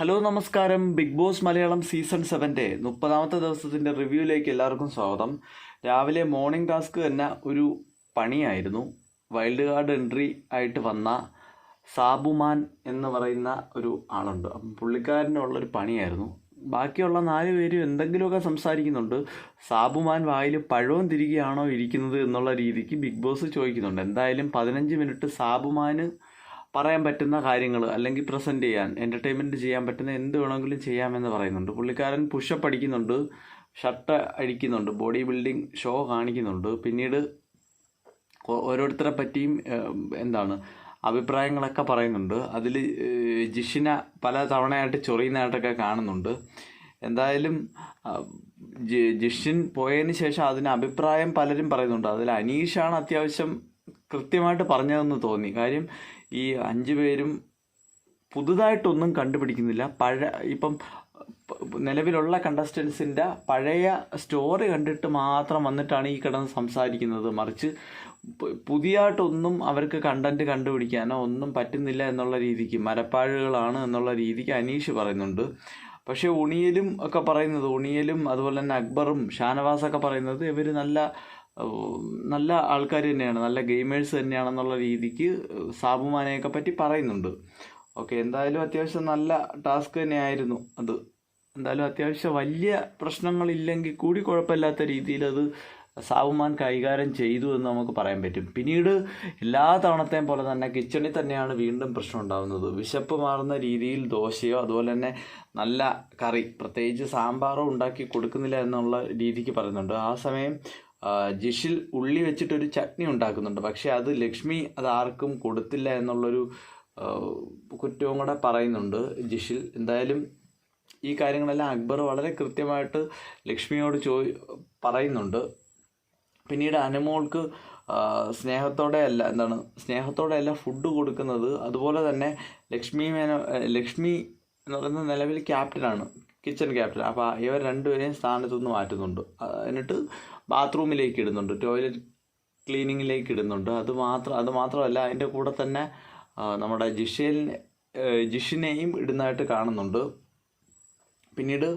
Hello നമസ്കാരം. Big boss Malayalam season സെവന്റെ മുപ്പതാമത്തെ ദിവസത്തിന്റെ റിവ്യൂയിലേക്ക് എല്ലാവർക്കും സ്വാഗതം. രാവിലെ മോർണിംഗ് ടാസ്ക് തന്നെ ഒരു പണിയായിരുന്നു. വൈൽഡ് കാർഡ് എൻട്രി ആയിട്ട് വന്ന സാബുമാൻ എന്ന് പറയുന്ന ഒരു ആളുണ്ട്. അപ്പം പുള്ളിക്കാരനുള്ളൊരു പണിയായിരുന്നു. ബാക്കിയുള്ള നാല് പേരും എന്തെങ്കിലുമൊക്കെ സംസാരിക്കുന്നുണ്ട്. സാബുമാൻ വായിൽ പഴവും തിരികെയാണോ ഇരിക്കുന്നത് എന്നുള്ള രീതിക്ക് ബിഗ് ബോസ് ചോദിക്കുന്നുണ്ട്. എന്തായാലും പതിനഞ്ച് മിനിറ്റ് സാബുമാന് പറയാൻ പറ്റുന്ന കാര്യങ്ങൾ അല്ലെങ്കിൽ പ്രസന്റ് ചെയ്യാൻ എന്റർടൈൻമെന്റ് ചെയ്യാൻ പറ്റുന്ന എന്ത് വേണമെങ്കിലും ചെയ്യാമെന്ന് പറയുന്നുണ്ട്. പുള്ളിക്കാരൻ പുഷപ്പ് അടിക്കുന്നുണ്ട് ഷർട്ട് അടിക്കുന്നുണ്ട് ബോഡി ബിൽഡിംഗ് ഷോ കാണിക്കുന്നുണ്ട്. പിന്നീട് ഓരോരുത്തരെ പറ്റിയും എന്താണ് അഭിപ്രായങ്ങളൊക്കെ പറയുന്നുണ്ട്. അതിൽ ജിഷിന പല തവണയായിട്ട് ചൊറിയുന്നതായിട്ടൊക്കെ കാണുന്നുണ്ട്. എന്തായാലും ജിഷിൻ പോയതിന് ശേഷം അതിന് അഭിപ്രായം പലരും പറയുന്നുണ്ട്. അതിൽ അനീഷാണ് അത്യാവശ്യം കൃത്യമായിട്ട് പറഞ്ഞതെന്ന് തോന്നി. കാര്യം ഈ അഞ്ച് പേരും പുതുതായിട്ടൊന്നും കണ്ടുപിടിക്കുന്നില്ല. പഴ ഇപ്പം നിലവിലുള്ള കണ്ടസ്റ്റൻസിന്റെ പഴയ സ്റ്റോറി കണ്ടിട്ട് മാത്രം വന്നിട്ടാണ് ഈ കിടന്ന് സംസാരിക്കുന്നത്. മറിച്ച് പുതിയതായിട്ടൊന്നും അവർക്ക് കണ്ടന്റ് കണ്ടുപിടിക്കാനോ ഒന്നും പറ്റുന്നില്ല എന്നുള്ള രീതിക്ക് മരപ്പാഴുകളാണ് എന്നുള്ള രീതിക്ക് അനീഷ് പറയുന്നുണ്ട്. പക്ഷേ ഉണിയലും ഒക്കെ പറയുന്നത് ഉണിയലും അതുപോലെ തന്നെ അക്ബറും ഷാനവാസൊക്കെ പറയുന്നത് ഇവർ നല്ല നല്ല ആൾക്കാർ തന്നെയാണ് നല്ല ഗെയിമേഴ്സ് തന്നെയാണെന്നുള്ള രീതിക്ക് സാബുമാനെയൊക്കെ പറ്റി പറയുന്നുണ്ട്. ഓക്കെ എന്തായാലും അത്യാവശ്യം നല്ല ടാസ്ക് തന്നെയായിരുന്നു അത്. എന്തായാലും അത്യാവശ്യം വലിയ പ്രശ്നങ്ങളില്ലെങ്കിൽ കൂടി കുഴപ്പമില്ലാത്ത രീതിയിൽ അത് സാബുമാൻ കൈകാര്യം ചെയ്തു എന്ന് നമുക്ക് പറയാൻ പറ്റും. പിന്നീട് എല്ലാ തവണത്തെയും പോലെ തന്നെ കിച്ചണിൽ തന്നെയാണ് വീണ്ടും പ്രശ്നം ഉണ്ടാകുന്നത് വിശപ്പ് മാറുന്ന രീതിയിൽ ദോശയോ അതുപോലെ തന്നെ നല്ല കറി പ്രത്യേകിച്ച് സാമ്പാറോ ഉണ്ടാക്കി കൊടുക്കുന്നില്ല എന്നുള്ള രീതിക്ക് പറയുന്നുണ്ട്. ആ സമയം ജിഷിൽ ഉള്ളി വെച്ചിട്ടൊരു ചട്നി ഉണ്ടാക്കുന്നുണ്ട്. പക്ഷേ അത് ലക്ഷ്മി അത് ആർക്കും കൊടുത്തില്ല എന്നുള്ളൊരു കുറ്റവും കൂടെ പറയുന്നുണ്ട് ജിഷിൽ. എന്തായാലും ഈ കാര്യങ്ങളെല്ലാം അക്ബർ വളരെ കൃത്യമായിട്ട് ലക്ഷ്മിയോട് ചോദി പറയുന്നുണ്ട്. പിന്നീട് അനുമോൾക്ക് സ്നേഹത്തോടെ അല്ല എന്താണ് സ്നേഹത്തോടെ അല്ല ഫുഡ് കൊടുക്കുന്നത്. അതുപോലെ തന്നെ ലക്ഷ്മി മേനോ ലക്ഷ്മി എന്ന് പറയുന്ന നിലവിൽ ക്യാപ്റ്റനാണ്. കിച്ചൺ ക്യാപ്റ്റൻ അപ്പോൾ ഇവർ രണ്ടുപേരെയും സ്ഥാനത്തു നിന്ന് മാറ്റുന്നുണ്ട്. എന്നിട്ട് ബാത്റൂമിലേക്ക് ഇടുന്നുണ്ട്. ടോയ്ലറ്റ് ക്ലീനിങ്ങിലേക്ക് ഇടുന്നുണ്ട്. അത് മാത്രം അത് മാത്രമല്ല അതിന്റെ കൂടെ തന്നെ നമ്മുടെ ജിഷേലിനെ ജിഷിനെയും ഇടുന്നതായിട്ട് കാണുന്നുണ്ട്. പിന്നീട്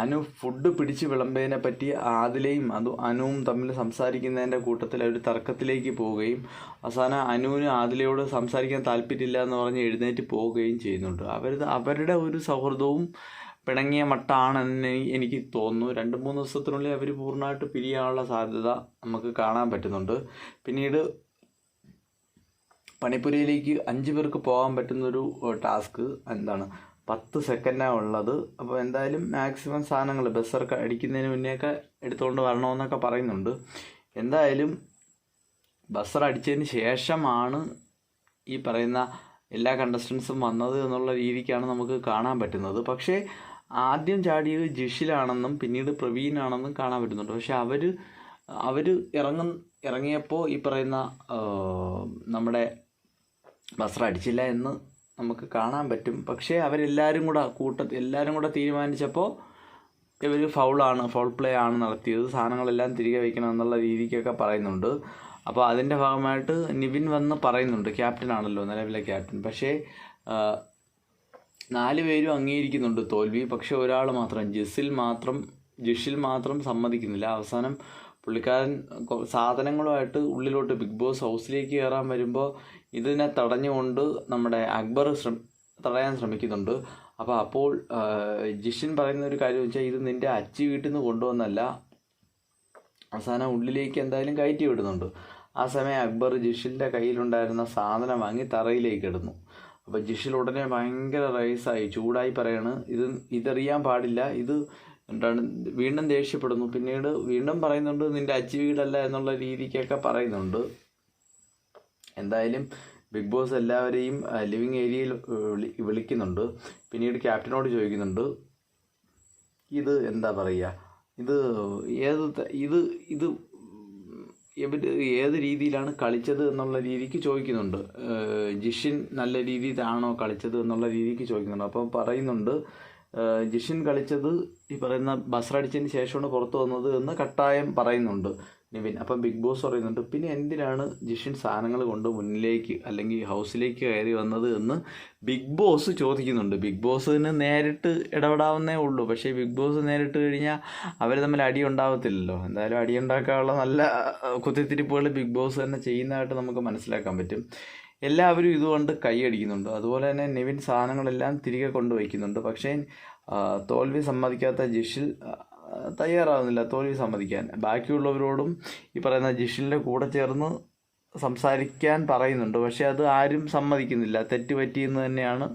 അനു ഫുഡ് പിടിച്ച് വിളമ്പതിനെ പറ്റി ആദിലയും അത് അനുവും തമ്മിൽ സംസാരിക്കുന്നതിന്റെ കൂട്ടത്തിൽ ഒരു തർക്കത്തിലേക്ക് പോവുകയും അവസാനം അനുവിന് ആദിലയോട് സംസാരിക്കാൻ താല്പര്യമില്ല എന്ന് പറഞ്ഞ് എഴുന്നേറ്റ് പോവുകയും ചെയ്യുന്നുണ്ട്. അവർ അവരുടെ ഒരു സൗഹൃദവും പിണങ്ങിയ മട്ടാണെന്ന് എനിക്ക് തോന്നുന്നു. രണ്ട് മൂന്ന് ദിവസത്തിനുള്ളിൽ അവർ പൂർണമായിട്ട് പിരിയാനുള്ള സാധ്യത നമുക്ക് കാണാൻ പറ്റുന്നുണ്ട്. പിന്നീട് പണിപ്പുരയിലേക്ക് അഞ്ച് പേർക്ക് പോകാൻ പറ്റുന്നൊരു ടാസ്ക് എന്താണ്? പത്ത് സെക്കൻഡാണ് ഉള്ളത്. അപ്പോൾ എന്തായാലും മാക്സിമം സാധനങ്ങൾ ബസ്സൊക്കെ അടിക്കുന്നതിന് മുന്നേയൊക്കെ എടുത്തുകൊണ്ട് വരണമെന്നൊക്കെ പറയുന്നുണ്ട്. എന്തായാലും ബസ്സർ അടിച്ചതിന് ശേഷമാണ് ഈ പറയുന്ന എല്ലാ കണ്ടസ്റ്റൻസും വന്നത് എന്നുള്ള രീതിക്കാണ് നമുക്ക് കാണാൻ പറ്റുന്നത്. പക്ഷേ ആദ്യം ചാടിയത് ജിഷിലാണെന്നും പിന്നീട് പ്രവീണാണെന്നും കാണാൻ പറ്റുന്നുണ്ട്. പക്ഷെ അവർ അവർ ഇറങ്ങും ഇറങ്ങിയപ്പോൾ ഈ പറയുന്ന നമ്മുടെ വസ്ത്രം അടിച്ചില്ല എന്ന് നമുക്ക് കാണാൻ പറ്റും. പക്ഷേ അവരെല്ലാവരും കൂടെ കൂട്ടത്തിൽ എല്ലാവരും കൂടെ തീരുമാനിച്ചപ്പോൾ ഇവർ ഫൗളാണ് ഫൗൾ പ്ലേ ആണ് നടത്തിയത്. സാധനങ്ങളെല്ലാം തിരികെ വയ്ക്കണം എന്നുള്ള രീതിക്കൊക്കെ പറയുന്നുണ്ട്. അപ്പോൾ അതിന്റെ ഭാഗമായിട്ട് നിവിൻ വന്ന് പറയുന്നുണ്ട് ക്യാപ്റ്റൻ ആണല്ലോ നിലവിലെ ക്യാപ്റ്റൻ. പക്ഷേ നാല് പേരും അംഗീകരിക്കുന്നുണ്ട് തോൽവി. പക്ഷെ ഒരാൾ മാത്രം ജിസിൽ മാത്രം ജിഷിൽ മാത്രം സമ്മതിക്കുന്നില്ല. അവസാനം പുള്ളിക്കാരൻ സാധനങ്ങളുമായിട്ട് ഉള്ളിലോട്ട് ബിഗ് ബോസ് ഹൗസിലേക്ക് കയറാൻ വരുമ്പോൾ ഇതിനെ തടഞ്ഞുകൊണ്ട് നമ്മുടെ അക്ബർ ശ്രമ തടയാൻ ശ്രമിക്കുന്നുണ്ട്. അപ്പോൾ അപ്പോൾ ജിഷിൻ പറയുന്ന ഒരു കാര്യം വെച്ചാൽ ഇത് നിന്റെ അച്ചി വീട്ടിൽ നിന്ന് കൊണ്ടുവന്നല്ല. അവസാനം ഉള്ളിലേക്ക് എന്തായാലും കയറ്റി വിടുന്നുണ്ട്. ആ സമയം അക്ബർ ജിഷിന്റെ കയ്യിലുണ്ടായിരുന്ന സാധനം വാങ്ങി തറയിലേക്ക് ഇടുന്നു. അപ്പോൾ ജിഷിൽ ഉടനെ ഭയങ്കര റൈസായി ചൂടായി പറയാണ് ഇത് ഇതറിയാൻ പാടില്ല ഇത് എന്താണ് വീണ്ടും ദേഷ്യപ്പെടുന്നു. പിന്നീട് വീണ്ടും പറയുന്നുണ്ട് നിന്റെ അച്ചി വീടല്ല എന്നുള്ള രീതിക്കൊക്കെ പറയുന്നുണ്ട്. എന്തായാലും ബിഗ് ബോസ് എല്ലാവരെയും ലിവിങ് ഏരിയയിൽ വിളിക്കുന്നുണ്ട്. പിന്നീട് ക്യാപ്റ്റനോട് ചോദിക്കുന്നുണ്ട് ഇത് എന്താ പറയുക ഇത് ഏത് ഇത് ഇത് ഇവർ ഏത് രീതിയിലാണ് കളിച്ചത് എന്നുള്ള രീതിക്ക് ചോദിക്കുന്നുണ്ട്. ജിഷിൻ നല്ല രീതിയിലാണോ കളിച്ചത് എന്നുള്ള രീതിക്ക് ചോദിക്കുന്നുണ്ട്. അപ്പോൾ പറയുന്നുണ്ട് ജിഷിൻ കളിച്ചത് ഈ പറയുന്ന ബസ്രടിച്ചതിന് ശേഷമാണ് പുറത്തു വന്നത് എന്ന് കട്ടായം പറയുന്നുണ്ട് നിവിൻ. അപ്പം ബിഗ് ബോസ് പറയുന്നുണ്ട് പിന്നെ എന്തിനാണ് ജിഷിൻ സാധനങ്ങൾ കൊണ്ട് മുന്നിലേക്ക് അല്ലെങ്കിൽ ഹൗസിലേക്ക് കയറി വന്നത് എന്ന് ബിഗ് ബോസ് ചോദിക്കുന്നുണ്ട്. ബിഗ് ബോസിന് നേരിട്ട് ഇടപെടാവുന്നേ ഉള്ളൂ. പക്ഷേ ബിഗ് ബോസ് നേരിട്ട് കഴിഞ്ഞാൽ അവർ തമ്മിൽ അടി ഉണ്ടാവത്തില്ലല്ലോ. എന്തായാലും അടി ഉണ്ടാക്കാനുള്ള നല്ല കുത്തിത്തിരിപ്പുകൾ ബിഗ് ബോസ് തന്നെ ചെയ്യുന്നതായിട്ട് നമുക്ക് മനസ്സിലാക്കാൻ പറ്റും. എല്ലാവരും ഇതുകൊണ്ട് കൈയടിക്കുന്നുണ്ട്. അതുപോലെ തന്നെ നിവിൻ സാധനങ്ങളെല്ലാം തിരികെ കൊണ്ടുവയ്ക്കുന്നുണ്ട്. പക്ഷേ തോൽവി സമ്മതിക്കാത്ത ജിഷിൽ തയ്യാറാവുന്നില്ല തോൽവി സമ്മതിക്കാൻ. ബാക്കിയുള്ളവരോടും ഈ പറയുന്ന ജിഷിലിന്റെ കൂടെ ചേർന്ന് സംസാരിക്കാൻ പറയുന്നുണ്ട്. പക്ഷേ അത് ആരും സമ്മതിക്കുന്നില്ല. തെറ്റ് പറ്റിയെന്ന് തന്നെയാണ്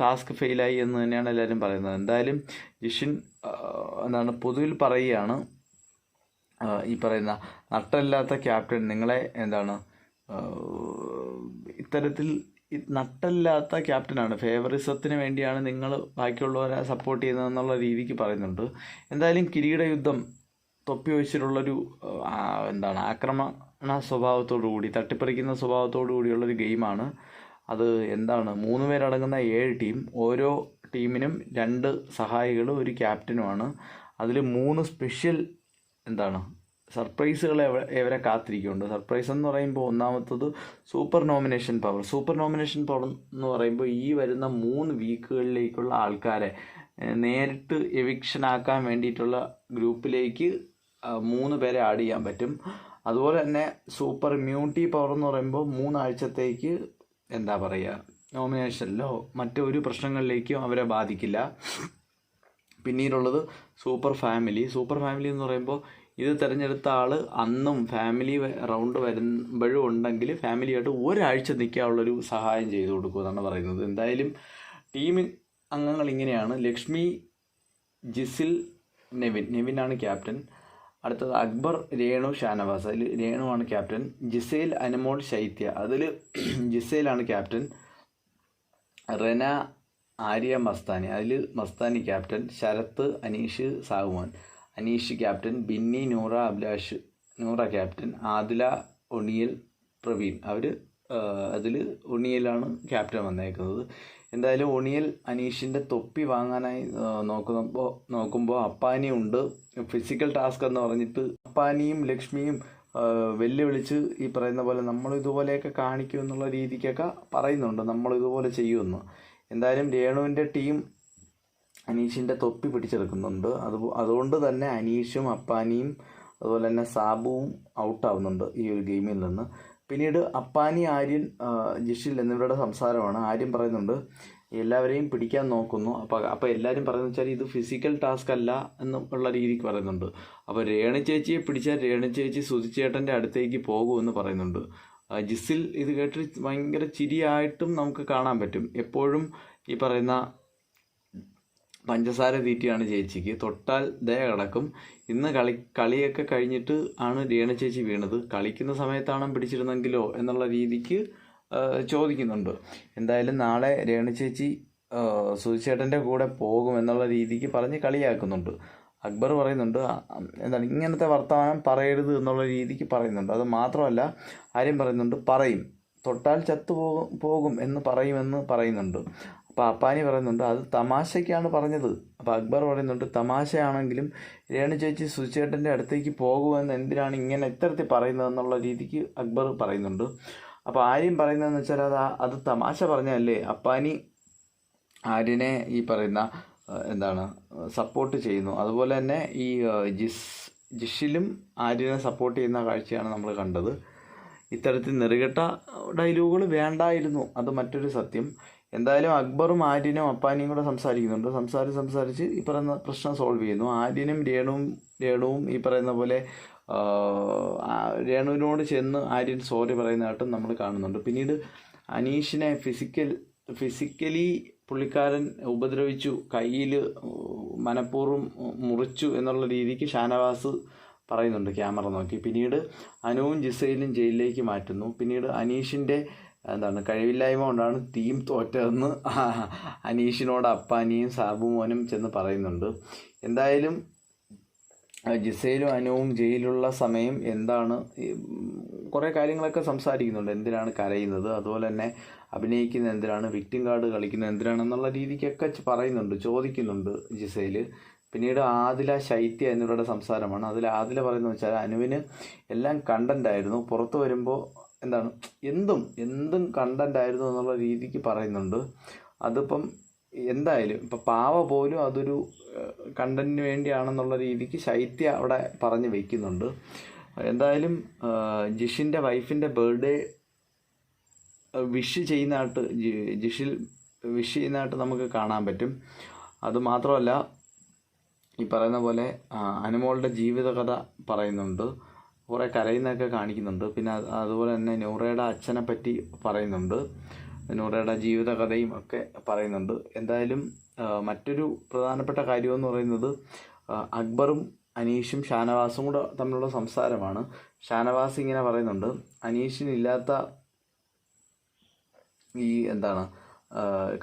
ടാസ്ക് ഫെയിലായി എന്ന് തന്നെയാണ് എല്ലാവരും പറയുന്നത്. എന്തായാലും ജിഷിൻ എന്താണ് പൊതുവിൽ പറയുകയാണ് ഈ പറയുന്ന നട്ടല്ലാത്ത ക്യാപ്റ്റൻ നിങ്ങളെ എന്താണ് ഇത്തരത്തിൽ നട്ടല്ലാത്ത ക്യാപ്റ്റനാണ്. ഫേവറിസത്തിന് വേണ്ടിയാണ് നിങ്ങൾ ബാക്കിയുള്ളവരെ സപ്പോർട്ട് ചെയ്യുന്നതെന്നുള്ള രീതിക്ക് പറയുന്നുണ്ട്. എന്തായാലും കിരീട യുദ്ധം തൊപ്പി വെച്ചിട്ടുള്ളൊരു എന്താണ് ആക്രമണ സ്വഭാവത്തോടു കൂടി തട്ടിപ്പറിക്കുന്ന സ്വഭാവത്തോടു കൂടിയുള്ളൊരു ഗെയിമാണ്. അത് എന്താണ് മൂന്ന് പേരടങ്ങുന്ന ഏഴ് ടീം ഓരോ ടീമിനും രണ്ട് സഹായികളും ഒരു ക്യാപ്റ്റനുമാണ്. അതിൽ മൂന്ന് സ്പെഷ്യൽ എന്താണ് സർപ്രൈസുകൾ ഇവരെ കാത്തിരിക്കുന്നുണ്ട്? സർപ്രൈസ് എന്ന് പറയുമ്പോൾ ഒന്നാമത്തത് super nomination power. Super nomination power എന്ന് പറയുമ്പോൾ ഈ വരുന്ന മൂന്ന് വീക്കുകളിലേക്കുള്ള ആൾക്കാരെ നേരിട്ട് എവിക്ഷൻ ആക്കാൻ വേണ്ടിയിട്ടുള്ള ഗ്രൂപ്പിലേക്ക് മൂന്ന് പേരെ ആഡ് ചെയ്യാൻ പറ്റും. അതുപോലെ തന്നെ സൂപ്പർ ഇമ്മ്യൂണിറ്റി പവർ എന്ന് പറയുമ്പോൾ മൂന്നാഴ്ചത്തേക്ക് എന്താ പറയുക നോമിനേഷനിലോ മറ്റൊരു പ്രശ്നങ്ങളിലേക്കും അവരെ ബാധിക്കില്ല. പിന്നീടുള്ളത് സൂപ്പർ ഫാമിലി. സൂപ്പർ ഫാമിലി എന്ന് പറയുമ്പോൾ ഇത് തിരഞ്ഞെടുത്ത ആൾ അന്നും ഫാമിലി റൗണ്ട് വരുമ്പോഴും ഉണ്ടെങ്കിൽ ഫാമിലിയായിട്ട് ഒരാഴ്ച നിൽക്കാനുള്ളൊരു സഹായം ചെയ്തു കൊടുക്കുക എന്നാണ് പറയുന്നത്. എന്തായാലും ടീം അംഗങ്ങൾ ഇങ്ങനെയാണ്. ലക്ഷ്മി ജിസിൽ നെവിൻ. നെവിനാണ് ക്യാപ്റ്റൻ അടുത്തത് അക്ബർ രേണു ഷാനവാസ്. അതിൽ ആണ് ക്യാപ്റ്റൻ ജിസേൽ അനുമോൾ ശൈത്യ. അതിൽ ജിസേലാണ് ക്യാപ്റ്റൻ റെന ആര്യ മസ്താനി. അതിൽ Mastani captain Sharath Aneesh Sahuman Aneesh captain Binny Noora Abhilash Noora captain Adila Oniyal Praveen. അവർ അതിൽ ഒണിയലാണ് ക്യാപ്റ്റൻ വന്നേക്കുന്നത്. എന്തായാലും ഒണിയൽ അനീഷിന്റെ തൊപ്പി വാങ്ങാനായി നോക്കുമ്പോൾ നോക്കുമ്പോൾ അപ്പാനി ഉണ്ട്. ഫിസിക്കൽ ടാസ്ക് എന്ന് പറഞ്ഞിട്ട് അപ്പാനിയും ലക്ഷ്മിയും വെല്ലുവിളിച്ച് ഈ പറയുന്ന പോലെ നമ്മൾ ഇതുപോലെയൊക്കെ കാണിക്കും എന്നുള്ള രീതിക്കൊക്കെ പറയുന്നുണ്ട്. നമ്മൾ ഇതുപോലെ ചെയ്യുമെന്ന് എന്തായാലും രേണുവിന്റെ ടീം അനീഷിന്റെ തൊപ്പി പിടിച്ചെടുക്കുന്നുണ്ട്. അത് അതുകൊണ്ട് തന്നെ അനീഷും അപ്പാനിയും അതുപോലെ തന്നെ സാബുവും ഔട്ടാവുന്നുണ്ട് ഈ ഒരു ഗെയിമിൽ നിന്ന്. പിന്നീട് അപ്പാനി ആര്യൻ ജിഷിൽ എന്നിവരുടെ സംസാരമാണ്. ആര്യൻ പറയുന്നുണ്ട് എല്ലാവരെയും പിടിക്കാൻ നോക്കുന്നു. അപ്പോൾ അപ്പോൾ എല്ലാവരും പറയുന്നത് വെച്ചാൽ ഇത് ഫിസിക്കൽ ടാസ്ക് അല്ല എന്നുള്ള രീതിക്ക് പറയുന്നുണ്ട്. അപ്പോൾ രേണു ചേച്ചിയെ പിടിച്ചാൽ രേണു ചേച്ചി സുധിച്ചേട്ടന്റെ അടുത്തേക്ക് പോകുമെന്ന് പറയുന്നുണ്ട്. ജിസിൽ ഇത് കേട്ട് ഭയങ്കര ചിരിയായിട്ടും നമുക്ക് കാണാൻ പറ്റും. എപ്പോഴും ഈ പറയുന്ന പഞ്ചസാര തീറ്റിയാണ് ചേച്ചിക്ക്. തൊട്ടാൽ ദയ കിടക്കും. ഇന്ന് കളി കളിയൊക്കെ കഴിഞ്ഞിട്ട് ആണ് രേണു ചേച്ചി വീണത്. കളിക്കുന്ന സമയത്താണ് പിടിച്ചിരുന്നെങ്കിലോ എന്നുള്ള രീതിക്ക് ചോദിക്കുന്നുണ്ട്. എന്തായാലും നാളെ രേണു ചേച്ചി സുധിച്ചേട്ടന്റെ കൂടെ പോകും എന്നുള്ള രീതിക്ക് പറഞ്ഞ് കളിയാക്കുന്നുണ്ട്. അക്ബർ പറയുന്നുണ്ട് എന്താണ് ഇങ്ങനത്തെ വർത്തമാനം പറയരുത് എന്നുള്ള രീതിക്ക് പറയുന്നുണ്ട്. അത് മാത്രമല്ല ആര്യം പറയുന്നുണ്ട് പറയും. തൊട്ടാൽ ചത്തു പോകും പോകും എന്ന് പറയുമെന്ന് പറയുന്നുണ്ട്. അപ്പോൾ അപ്പാനി പറയുന്നുണ്ട് അത് തമാശയ്ക്കാണ് പറഞ്ഞത്. അപ്പോൾ അക്ബർ പറയുന്നുണ്ട് തമാശയാണെങ്കിലും രേണു ചേച്ചി സുചേട്ടന്റെ അടുത്തേക്ക് പോകുമെന്ന് എന്തിനാണ് ഇങ്ങനെ ഇത്തരത്തിൽ പറയുന്നതെന്നുള്ള രീതിക്ക് അക്ബർ പറയുന്നുണ്ട്. അപ്പോൾ ആര്യം പറയുന്നതെന്ന് വെച്ചാൽ അത് അത് തമാശ പറഞ്ഞതല്ലേ? അപ്പാനി ആര്യനെ ഈ പറയുന്ന എന്താണ് സപ്പോർട്ട് ചെയ്യുന്നു. അതുപോലെ തന്നെ ഈ ജിസ് ജിഷിലും ആര്യനെ സപ്പോർട്ട് ചെയ്യുന്ന കാഴ്ചയാണ് നമ്മൾ കണ്ടത്. ഇത്തരത്തിൽ നെറുകെട്ട ഡയലോഗുകൾ വേണ്ടായിരുന്നു. അത് മറ്റൊരു സത്യം. എന്തായാലും അക്ബറും ആര്യനും അപ്പാനിയും കൂടെ സംസാരിക്കുന്നുണ്ട്. സംസാരിച്ച് സംസാരിച്ച് ഈ പറയുന്ന പ്രശ്നം സോൾവ് ചെയ്യുന്നു. ആര്യനും രേണുവും രേണുവും ഈ പറയുന്ന പോലെ രേണുവിനോട് ചെന്ന് ആര്യൻ സോറി പറയുന്നതായിട്ടും നമ്മൾ കാണുന്നുണ്ട്. പിന്നീട് അനീഷിനെ ഫിസിക്കൽ ഫിസിക്കലി പുള്ളിക്കാരൻ ഉപദ്രവിച്ചു കയ്യിൽ മനഃപൂർവം മുറിച്ചു എന്നുള്ള രീതിക്ക് ഷാനവാസ് പറയുന്നുണ്ട് ക്യാമറ നോക്കി. പിന്നീട് അനുവും ജിസയിലും ജയിലിലേക്ക് മാറ്റുന്നു. പിന്നീട് അനീഷിന്റെ എന്താണ് കഴിവില്ലായ്മ കൊണ്ടാണ് ടീം തോറ്റതെന്ന് അനീഷിനോട് അപ്പാനിയും സാബുമോനും ചെന്ന് പറയുന്നുണ്ട്. എന്തായാലും ജിസയിലും അനുവും ജയിലുള്ള സമയം എന്താണ്? കുറേ കാര്യങ്ങളൊക്കെ സംസാരിക്കുന്നുണ്ട്. എന്തിനാണ് കരയുന്നത്? അതുപോലെ തന്നെ അഭിനയിക്കുന്ന എന്തിനാണ്? വിക്ടിം കാർഡ് കളിക്കുന്നത് എന്തിനാണെന്നുള്ള രീതിക്കൊക്കെ പറയുന്നുണ്ട് ചോദിക്കുന്നുണ്ട് ജിസയിൽ പിന്നീട് ആദില ശൈത്യ എന്നിവരുടെ സംസാരമാണ്. അതിൽ ആദില പറയുന്നത് വെച്ചാൽ അനുവിന് എല്ലാം കണ്ടന്റായിരുന്നു പുറത്ത് വരുമ്പോൾ എന്താണ് എന്തും എന്തും കണ്ടന്റ് ആയിരുന്നു എന്നുള്ള രീതിക്ക് പറയുന്നുണ്ട്. അതിപ്പം എന്തായാലും ഇപ്പം പാവ പോലും അതൊരു കണ്ടന്റിന് വേണ്ടിയാണെന്നുള്ള രീതിക്ക് ശൈത്യ അവിടെ പറഞ്ഞ് വെക്കുന്നുണ്ട്. എന്തായാലും ജിഷിന്റെ വൈഫിന്റെ ബർത്ത്ഡേ വിഷ് ചെയ്യുന്നതായിട്ട് ജിഷിൽ വിഷ് ചെയ്യുന്നതായിട്ട് നമുക്ക് കാണാൻ പറ്റും. അതുമാത്രമല്ല ഈ പറയുന്ന പോലെ അനുമോളുടെ ജീവിതകഥ പറയുന്നുണ്ട്. കുറേ കരയുന്നൊക്കെ കാണിക്കുന്നുണ്ട്. പിന്നെ അതുപോലെ തന്നെ നൂറയുടെ അച്ഛനെ പറ്റി പറയുന്നുണ്ട്. നൂറയുടെ ജീവിതകഥയും ഒക്കെ പറയുന്നുണ്ട്. എന്തായാലും മറ്റൊരു പ്രധാനപ്പെട്ട കാര്യമെന്ന് പറയുന്നത് അക്ബറും അനീഷും ഷാനവാസും കൂടെ തമ്മിലുള്ള സംസാരമാണ്. ഷാനവാസ് ഇങ്ങനെ പറയുന്നുണ്ട് അനീഷിനില്ലാത്ത ഈ എന്താണ്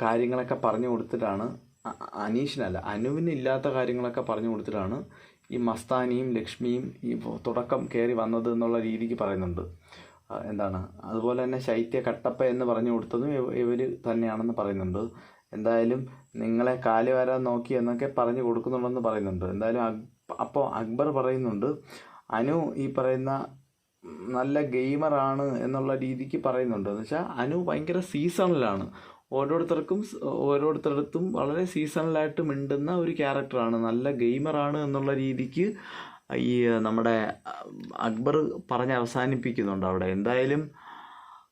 കാര്യങ്ങളൊക്കെ പറഞ്ഞു കൊടുത്തിട്ടാണ് അനീഷിനല്ല അനുവിന് ഇല്ലാത്ത കാര്യങ്ങളൊക്കെ പറഞ്ഞു കൊടുത്തിട്ടാണ് ഈ മസ്താനിയും ലക്ഷ്മിയും ഈ തുടക്കം കയറി വന്നത് എന്നുള്ള രീതിക്ക് പറയുന്നുണ്ട്. എന്താണ്? അതുപോലെ തന്നെ ശൈത്യ കട്ടപ്പ എന്ന് പറഞ്ഞു കൊടുത്തതും ഇവർ തന്നെയാണെന്ന് പറയുന്നുണ്ട്. എന്തായാലും നിങ്ങളെ കാലി വരാൻ നോക്കി എന്നൊക്കെ പറഞ്ഞു കൊടുക്കുന്നുണ്ടെന്ന് പറയുന്നുണ്ട്. എന്തായാലും അപ്പോൾ അക്ബർ പറയുന്നുണ്ട് അനു ഈ പറയുന്ന നല്ല ഗെയിമറാണ് എന്നുള്ള രീതിക്ക് പറയുന്നുണ്ട്. എന്ന് വെച്ചാൽ അനു ഭയങ്കര സീസണലാണ്. ഓരോരുത്തർക്കും ഓരോരുത്തരടുത്തും വളരെ സീസണലായിട്ട് മിണ്ടുന്ന ഒരു ക്യാരക്ടറാണ്. നല്ല ഗെയിമറാണ് എന്നുള്ള രീതിക്ക് ഈ നമ്മുടെ അക്ബർ പറഞ്ഞ് അവസാനിപ്പിക്കുന്നുണ്ട് അവിടെ. എന്തായാലും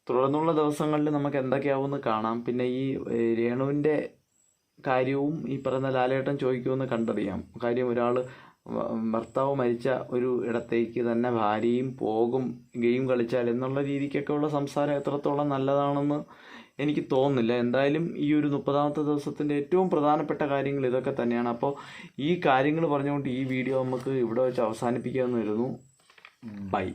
തുടർന്നുള്ള ദിവസങ്ങളിൽ നമുക്ക് എന്തൊക്കെയാവുമെന്ന് കാണാം. പിന്നെ ഈ രേണുവിന്റെ കാര്യവും ഈ പറയുന്ന ലാലേട്ടൻ ചോദിക്കുമെന്ന് കണ്ടറിയാം. കാര്യം ഒരാൾ ഭർത്താവ് മരിച്ച ഒരു ഇടത്തേക്ക് തന്നെ ഭാര്യയും പോകും ഗെയിം കളിച്ചാൽ എന്നുള്ള രീതിക്കൊക്കെ ഉള്ള സംസാരം എത്രത്തോളം നല്ലതാണെന്ന് എനിക്ക് തോന്നുന്നില്ല. എന്തായാലും ഈ ഒരു മുപ്പതാമത്തെ ദിവസത്തിന്റെ ഏറ്റവും പ്രധാനപ്പെട്ട കാര്യങ്ങൾ ഇതൊക്കെ തന്നെയാണ്. അപ്പോൾ ഈ കാര്യങ്ങൾ പറഞ്ഞുകൊണ്ട് ഈ വീഡിയോ നമുക്ക് ഇവിടെ വെച്ച് അവസാനിപ്പിക്കാമെന്ന് വരുന്നു ബൈ.